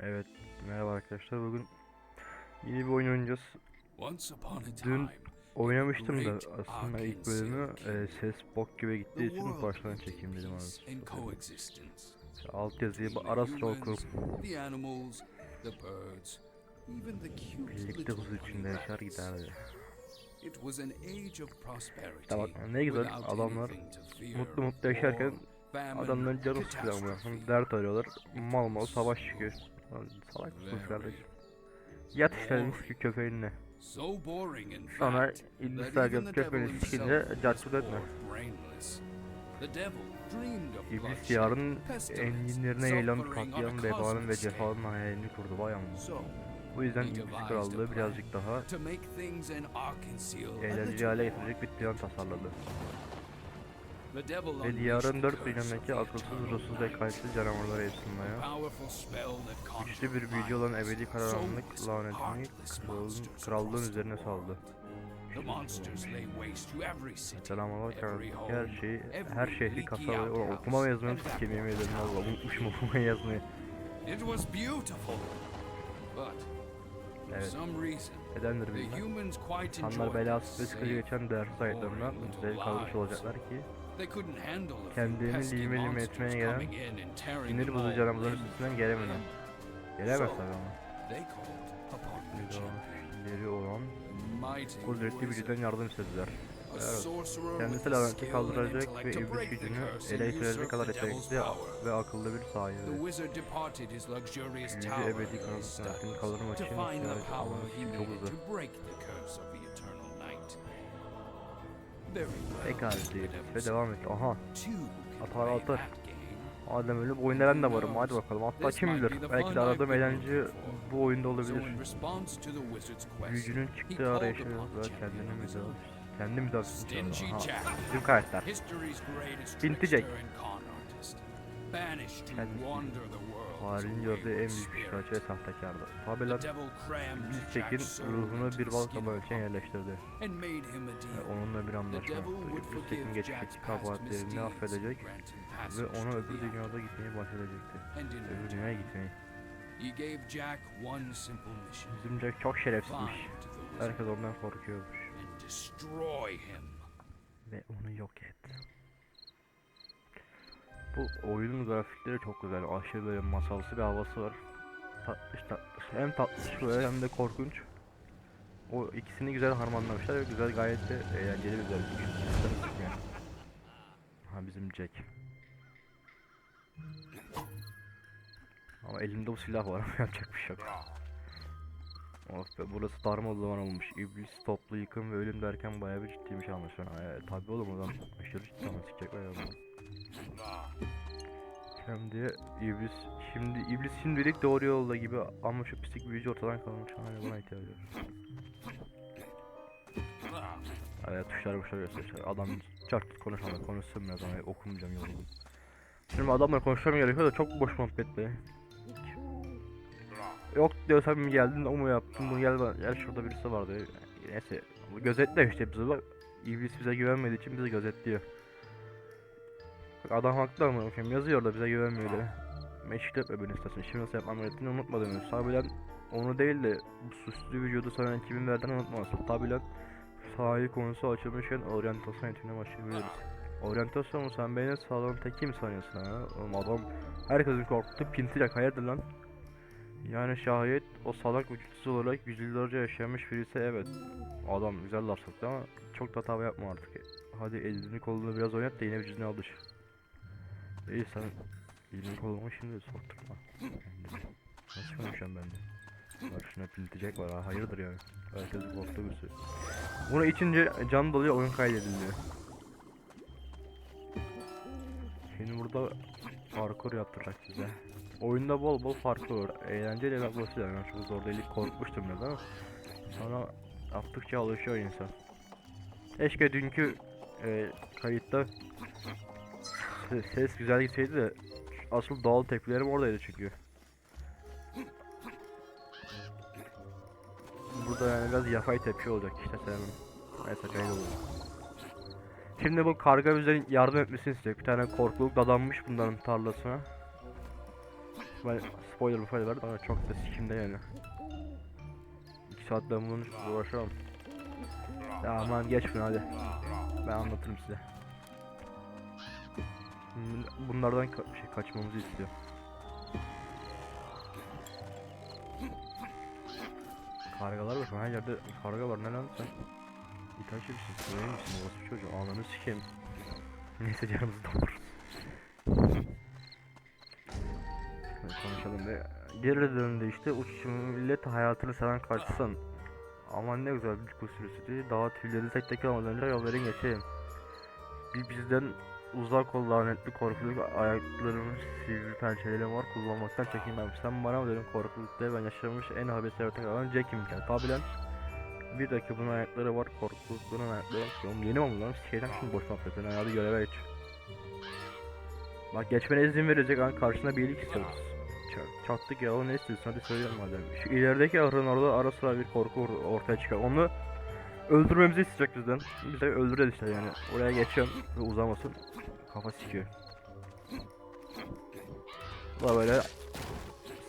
Evet, merhaba arkadaşlar. Bugün yeni bir oyun oynayacağız. Dün oynamıştım da aslında ilk bölümü e, ses bok gibi gittiği için baştan çekeyim dedim coexistence. Alt yazıyı ara sıra okurum. Birlikte huzur içinde yaşar giderdi. It was an age of prosperity. İşte bak ne güzel adamlar mutlu mutlu yaşarken adamların canı sıkılıyor ama catastrophe. dert arıyorlar. Mal mal savaş çıkıyor. Lan Salak mısınız kardeşim? Yat işte mis gibi köpeğinle. Sonra devil köpeğini sikince carçut etme. İblis yarın enginlerine a katliam, vebanın ve cefanın hayalini kurdu vay amma. Bu yüzden a Krallığı birazcık daha eğlenceli hale getirecek bir plan tasarladı. Ve diyarın dört dünyadaki akılsız, ruhsuz ve night, kayıtsız canavarları a yapsınmaya, powerful spell that güçlü bir büyücü olan ebedi karanlık lanetini krallığın the üzerine saldı. Selamlar karanlık her şeyi, her şehri Ulan okuma ve yazmayı ederim vast valla unutmuşum okuma yazmayı. It was beautiful, but Evet. Nedendir bilmem. İnsanlar belasız ve sıkıcı geçen değersiz hayatlarından zevk almış olacaklar ki Kendilerini pesky limeli monsters metmeye gelen sinir bozucu limb üstesinden from gelemeden. limb. Gelemez So, tabi ama. Bir ileri olan kudretli wizard, birden yardım istediler. Kendisi and kaldıracak ve iblis gücünü ele usurp kadar yetenekli ve akıllı bir sahibi. Yüce ebedi lanetini kaldırmak için ihtiyacı için çok the değil devil ve devam et. Aha. Atar atar. Madem öyle bu oyunda ben de varım. Hadi bakalım. Hatta kim bilir? belki de aradığım eğlence bu oyunda olabilir. he çıktığı upon ve kendini müdahale own. kendi müdahalesini Stingy çağırdı. Aha, Jack. bizim karakter. A Tarihin gördüğü en büyük şikayetçi ve Jack's Tekin soul ruhunu bir bal için Hoth yerleştirdi. Ve onunla bir anlaşma yaptı. Jack's geçmişteki kabahatlerini affedecek ve to öbür dünyada gitmeyi in Öbür dünyaya gitmeyi. Bizim Jack çok şerefsizmiş. Herkes ondan korkuyormuş. Destroy him. Ve onu yok et. Bu oyunun grafikleri çok güzel. Aşırı böyle masalsı bir havası var. Tatlış tatlış. Hem tatlış hem de korkunç. O ikisini güzel harmanlamışlar ve güzel gayet de eğlenceli bir grafik. Yani. Ha bizim Jack. Ama elimde bu silah var yapacak bir şey yok. Of be burası darmadağın olmuş. İblis, toplu yıkım ve ölüm derken bayağı bir ciddiymiş anlaşılan. Ee, tabi oğlum zaman aşırı ciddi ama sikecekler ya bunu. Şimdi iblis, şimdi iblis şimdilik doğru yolda gibi ama şu pislik büyücü ortadan kalmış. Hani buna ihtiyacı var. Evet tuşlar tuşlar gösteriyor. Adam çarptı konuşamıyor. Konuşsun biraz ama okumayacağım yoruldum. Şimdi adamla konuşmam gerekiyor da çok boş muhabbet be. Yok diyor sen mi geldin o mu yaptın bunu gel gel şurada birisi var diyor. Neyse gözetle işte bizi bak. İblis bize güvenmediği için bizi gözetliyor. Adam haklı ama yazıyor da bize güvenmiyor diye. Meşgul etme beni istersen. Şimdi nasıl yapmam gerektiğini unutmadım. Sabilen onu değil de bu süslü vücudu sana kimin verdiğini unutmazsın. Tabilen sahil konusu açılmışken oryantasyon eğitimine başlayabiliriz. Oryantasyon mu sen beni salon teki mi sanıyorsun ha? Oğlum adam herkesin korktuğu pintiyle hayırdır lan? Yani şayet o salak vücutsuz olarak yüzyıllarca yaşamış birisi evet. Adam güzel laf soktu ama çok da hata yapma artık. Hadi elini kolunu biraz oynat da yine vücuduna alış. İyi sen elini kolunu şimdi sokturma. Nasıl konuşuyorum ben de? Bak şuna piltecek var ha hayırdır yani. Herkesin korktuğu birisi. Bunu içince can doluyor oyun kaydediliyor. Şimdi burada parkur yaptıracak size. Oyunda bol bol parkur, eğlenceli ve basit yani çok zor değil, korkmuştum biraz ama sonra yaptıkça alışıyor insan. Keşke dünkü e, kayıtta se- ses güzel gitseydi de asıl doğal tepkilerim oradaydı çünkü. Bu Bu da yani biraz yapay tepki olacak işte sevmem. Neyse kaydı olur. Şimdi bu karga bize yardım etmesini isteyecek. Bir tane korkuluk dadanmış bunların tarlasına. Spoiler spoiler verdim ama çok da sikimde yani. 2 saat ben bunu uğraşamam. Ya aman geç bunu hadi. Ben anlatırım size. Bun- Bunlardan ka- şey kaçmamızı istiyor. Kargalar var her yerde karga var ne lan sen? İtaçı misin? Süreyim misin? Orası çocuğu ananı sikeyim. Neyse canımızı doldururuz. Konuşalım be. Geri döndü işte uç millet hayatını seven kaçsın. Aman ne güzel bir kuş sürüsü Daha tüyleri tek tek olmadan önce yol geçeyim. Bir bizden uzak ol lanetli korkuluk ayaklarımın sivri pençeleri var kullanmaktan çekinmem. Sen bana mı dedin korkulukta ben yaşamış en habis yaratık olan Jack'im gel. Tabi lan. Bir dakika bunun ayakları var korkulukların ayakları var. Oğlum yeni mi lan şeyden şimdi boş muhabbet sen hadi göreve geç. Bak geçmene izin verecek an karşına bir iyilik istiyoruz. Çattık ya o ne istiyorsun hadi söyleyelim madem. Şu ilerideki ahırın ara sıra bir korku or- ortaya çıkar. Onu öldürmemizi isteyecek bizden. Biz de öldüreceğiz işte yani. Oraya geçiyorum ve uzamasın. Kafa sikiyor. Bu da böyle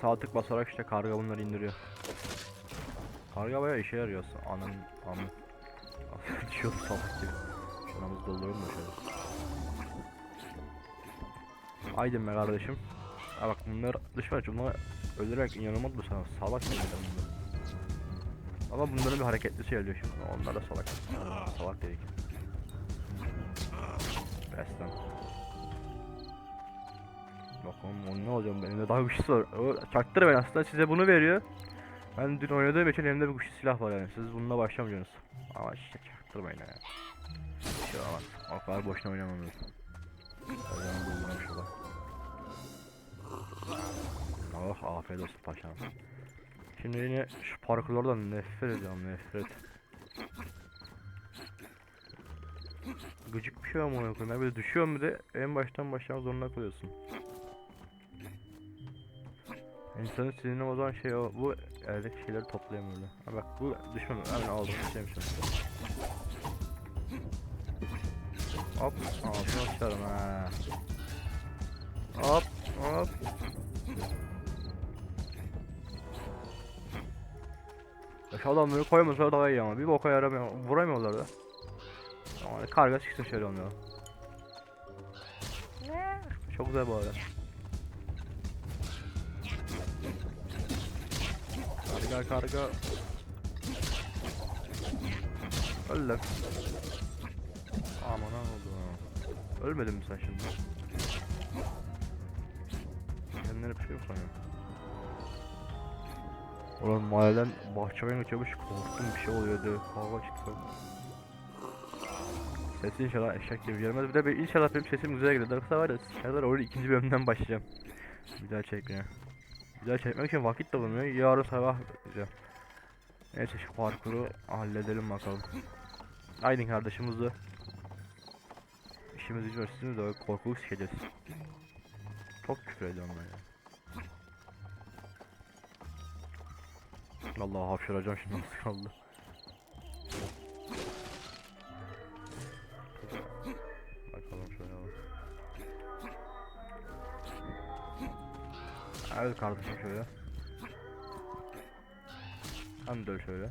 sağ tık basarak işte karga bunları indiriyor. Karga bayağı işe yarıyor aslında. Ananın anı. Düşüyor salak gibi. Şuramızı dolduralım da şöyle. Aydın be kardeşim. Ha bak bunlar dış var bunlar öldürerek inanılmaz bu sana salak mı bunlar? Ama bunların bir hareketli şey oluyor şimdi. Onlar da salak. Salak dedik. Resmen. Bakalım ne olacak benim de daha güçlüsü var. O, çaktırmayın aslında size bunu veriyor. Ben dün oynadığım için elimde bir güçlü silah var yani. Siz bununla başlamayacaksınız. Ama işte çaktırmayın ya. Bir şey olmaz. O kadar boşuna oynamam lazım. Oh afiyet olsun paşam. Şimdi yine şu parkurlardan nefret ediyorum nefret. Gıcık bir şey ama ona Böyle düşüyorum bir de en baştan başlamak zorunda kalıyorsun. İnsanın sinirini bozan şey o. Bu eldeki şeyleri toplayamıyor. Ha bak bu düşman hemen aldım. Şeymiş Hop ağzına sıçarım ha. Hop hop. Şu adamları koymasalar daha iyi ama bir boka yaramıyor. Vuramıyorlar da. Ama karga çıksın şöyle onlara. Çok güzel bu arada. Karga karga. Öl lan. Aman oldu. Ölmedin mi sen şimdi? Kendine bir şey yok sanıyorum. Ulan mahalleden bahçeden geçiyormuş korktum bir şey oluyor diye kavga çıktı. Sesi inşallah eşek gibi gelmez. Bir de ben inşallah benim sesim güzel gelir. Yoksa var ya sikerler oyunu ikinci bölümden başlayacağım. Bir daha çekmeye. Bir daha çekmek için vakit de bulmuyor. Yarın sabah yapacağım. Neyse şu parkuru halledelim bakalım. Aydın kardeşimiz de. İşimiz gücümüz sizin de korkuluk sikeceğiz. Çok küfür ediyorum ben ya. Vallahi hapşıracağım şimdi nasıl kaldı. Bakalım şöyle bak. Evet kardeşim şöyle. Hem de şöyle.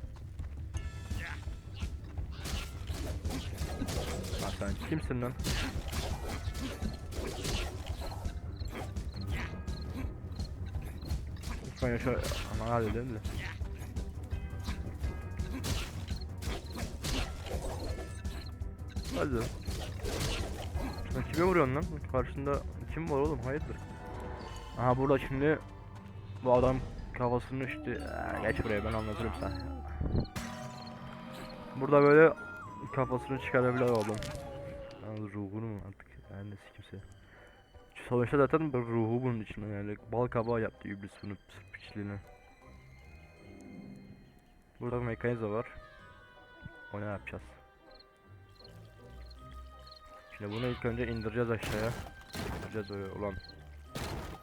Lan sen kimsin lan? Lütfen yaşa... Aman hadi dedim de. Hadi. Sen kime vuruyorsun lan? Karşında kim var oğlum? Hayırdır? Aha burada şimdi bu adam kafasını işte geç buraya ben anlatırım sen. Burada böyle kafasını çıkarabilir oğlum. Yani ruhunu mu artık yani kimse. Sonuçta zaten bir ruhu bunun içinde yani bal kabağı yaptı iblis bunu sırf. Burada bir mekanizma var. O ne yapacağız? Şimdi bunu ilk önce indireceğiz aşağıya. İndireceğiz böyle ulan.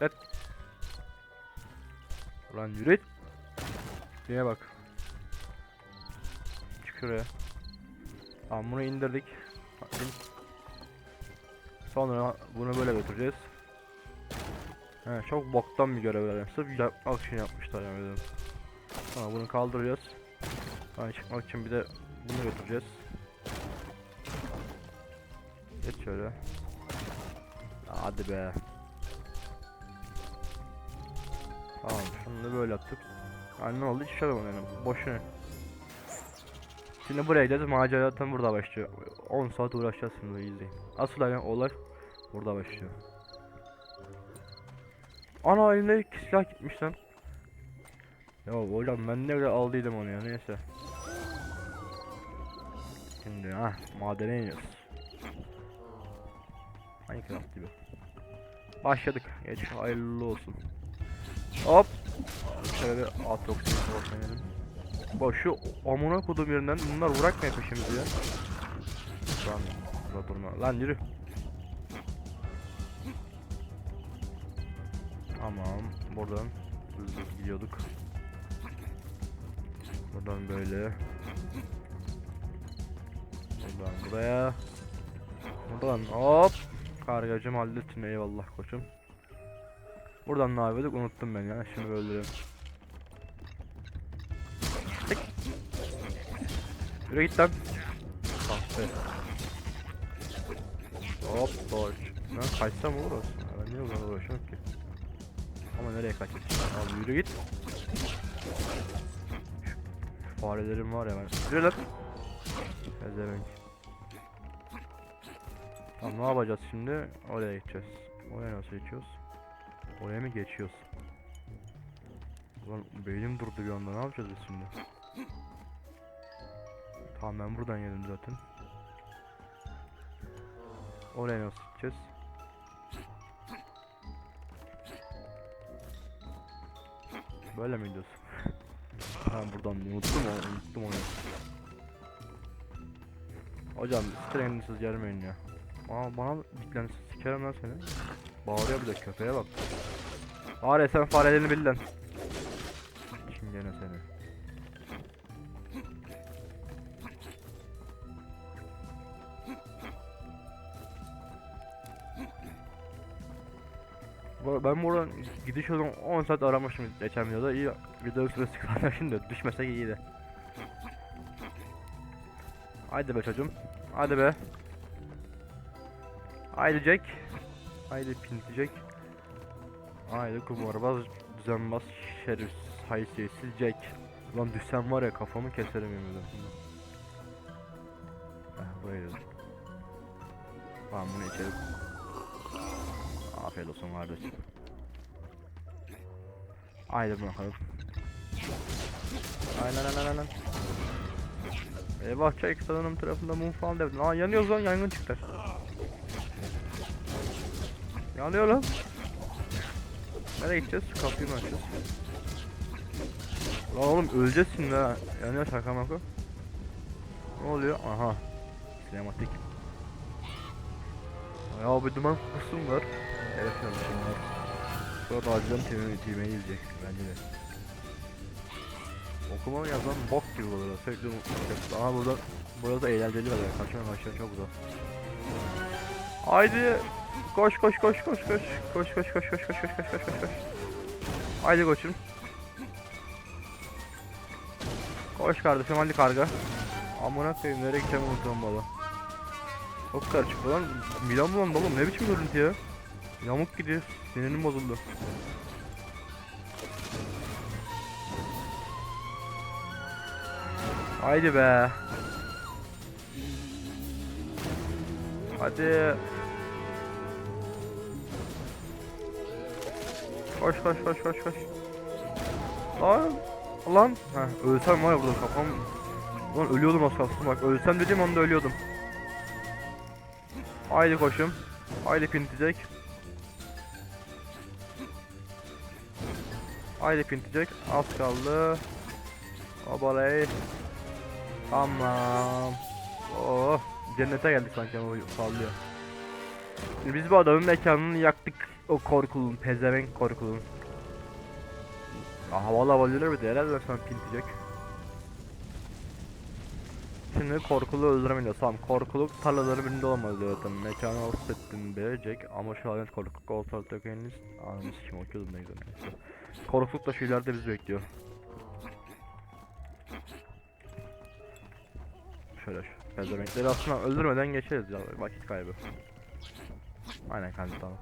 Et. Ulan yürü. Şuraya bak. şuraya. Tamam bunu indirdik. İn. Sonra bunu böyle götüreceğiz. He, çok boktan bir görev yani. Sırf yapmak için yapmışlar yani. Sonra bunu kaldıracağız. Sonra çıkmak için bir de bunu götüreceğiz. Şöyle. Hadi be. Tamam şunu da böyle yaptık. Yani ne oldu hiç şey olmadı boşuna. Şimdi buraya gideceğiz macera zaten burada başlıyor. 10 saat uğraşacağız şimdi izleyin. Asıl yani olay burada başlıyor. Ana elimde silah gitmiş lan. Ya hocam ben ne kadar aldıydım onu ya neyse. Şimdi ha madene iniyoruz. Minecraft gibi. Başladık. Geç hayırlı olsun. Hop. Şöyle bir atroksiyon olsun Başı amına kodum yerinden bunlar bırakmıyor peşimizi ya. Lan burada durma. Lan yürü. Tamam. Buradan düz gidiyorduk. Buradan böyle. Buradan buraya. Buradan hop. Kargacım hallettin eyvallah koçum. Buradan ne yapıyorduk unuttum ben ya. Şimdi böyle. Tık. Yürü git lan. Kahpe. Hop boş. Ben kaçsam olur aslında. Ben niye buradan uğraşıyorum ki? Ama nereye kaçacağım? Abi yürü git. Farelerim var ya ben. Yürü lan. Ezemek. Tamam ne yapacağız şimdi? Oraya gideceğiz. Oraya nasıl geçiyoruz? Oraya mı geçiyoruz? Ulan beynim durdu bir anda ne yapacağız biz şimdi? Tamam ben buradan geldim zaten. Oraya nasıl gideceğiz? Böyle mi gidiyoruz? ben buradan unuttum onu, unuttum onu. Hocam trensiz gelmeyin ya. Aa bana diklen sikerim lan seni. Bağırıyor bir de köpeğe bak. Fare sen farelerini bil lan. Çingene seni. Bu- Ben buradan gidiş yolunu 10 saat aramışım geçen videoda. İyi video süresi da düşmesek iyiydi. Haydi be çocuğum. Haydi be. Haydi Pinti Jack. Haydi kumarbaz, düzenbaz, şerif, haysiyetsiz Jack. Ulan düşsem var ya kafamı keserim yemin. Heh buraya. Tamam bunu içelim. Afiyet olsun kardeşim. Haydi bakalım. Aynen aynen aynen. Eyvah çek sanırım tarafında mum falan devdin. Aa yanıyoruz lan yangın çıktı. Yanıyor lan. Nereye gideceğiz? Kapıyı mı açacağız? Lan oğlum öleceğiz şimdi ha. Yanıyor şaka maka. Ne oluyor? Aha. Sinematik. Ya bir duman kokusu var. Evet yanlışım var. Sonra acilen TV TV'yi izleyecek bence de. Okuma yazan bok gibi olur. Sürekli unutmayacak. Ama burada burada da eğlenceli var. yani. Kaçma kaçma çok güzel. Haydi. Koş koş koş koş koş. Koş koş koş koş koş koş koş koş koş koş. Haydi koçum. Koş kardeşim hadi karga. Amına koyayım nereye gideceğimi unutuyorum baba. Çok karışık lan. Milan bulandı oğlum ne biçim görüntü ya. Yamuk gidiyor. Sinirim bozuldu. Haydi be. Hadi. Koş koş koş koş koş. Lan. Lan. Heh, ölsem var ya burada kafam. Lan ölüyordum az kalsın bak. Ölsem dediğim anda ölüyordum. Haydi koşum. Haydi pintecek. Haydi pintecek. Az kaldı. Abalay. Tamam. Oh. Cennete geldik sanki ama sallıyor. Biz bu adamın mekanını yaktık. O korkulun, pezevenk korkulun. Ya havalı havalı bir de herhalde sen pintecek. şimdi korkulu öldüremiyor. Tamam korkuluk tarlaları birinde olmalı zaten. Mekanı alt ettim bilecek ama şu an korkuluk ortalıkta henüz anını sikim okuyordum ne güzel. Korkuluk da şu ileride bizi bekliyor. Şöyle şu pezevenkleri aslında öldürmeden geçeriz ya vakit kaybı. Aynen kanka tamam.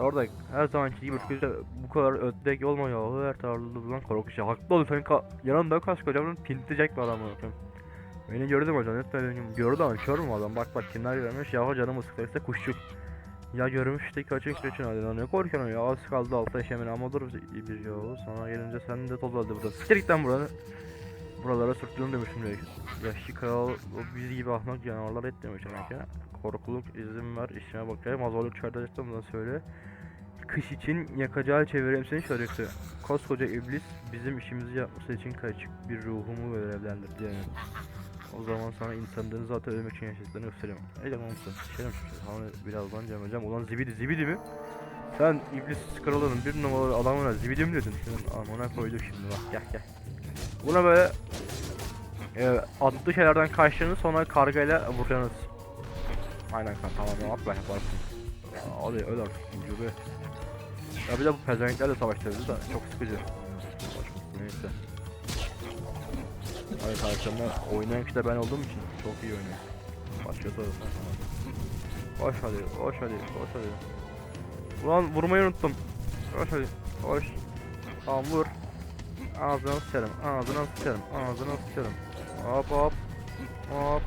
Orada her zamanki gibi güzel bu kadar ödek olma ya her tarafta lan korku şey haklı oldu senin ka yanında koskocaman pintecek bir adam bakın. Beni gördü mü hocam? Lütfen benim gördü ama kör mü adam? Bak bak kimler görmüş ya canım ıskırsa kuşçuk. Ya görmüş de kaçın kaçın hadi lan ne korkuyorsun ya az kaldı altta işemin ama dur bir ya sonra gelince sen de toz oldu burada. Siktir git lan buradan. Buralara sürttüğünü demişim ya. Yaşlı kral o biz gibi ahmak canavarlar etmemiş demek ya. Korkuluk izin ver işime bakayım az olur çardacaktım da söyle. Kış için yakacağı çevireyim seni şöylesi. Koskoca iblis bizim işimizi yapması için kaçık bir ruhumu görevlendirdi yani. O zaman sana insanların zaten ölmek için yaşadıklarını göstereyim. Ey lan olsun. Şerim Hani birazdan cam hocam. Ulan zibidi zibidi mi? Sen iblis kralının bir numaralı adamına zibidi mi dedin? Senin amına koyduk şimdi bak gel gel. Buna böyle e, atlı şeylerden kaçtığınız sonra kargayla vuracaksınız. Aynen kan tamam at ben yaparsın. Ya, Hadi öl artık ucube. Ya bir de bu pezevenklerle savaştırıyoruz da çok sıkıcı. Neyse. Hadi karşımda oynayan kişi de ben olduğum için çok iyi oynuyor. Olsa tamam. Koş hadi, koş hadi, koş hadi. Ulan vurmayı unuttum. Koş hadi, koş. Tamam vur. Ağzına sıçarım, ağzına sıçarım, ağzına sıçarım. Hop. Hop. Hop.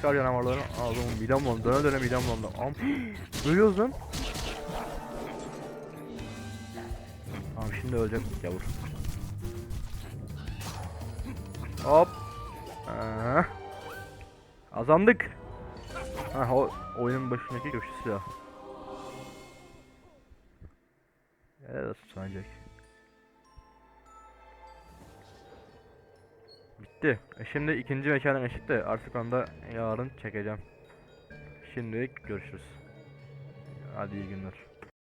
Çıkar canavarları. Ağzımın midem bulandı. Döne döne midem bulandı. Am. Ölüyoruz lan. Tamam şimdi ölecek yavur. Hop. Aa. Kazandık. Ha o oyunun başındaki köşe silah. Evet sanacak. Bitti. E şimdi ikinci mekanın eşitti. Artık onda yarın çekeceğim. Şimdilik görüşürüz. Hadi iyi günler.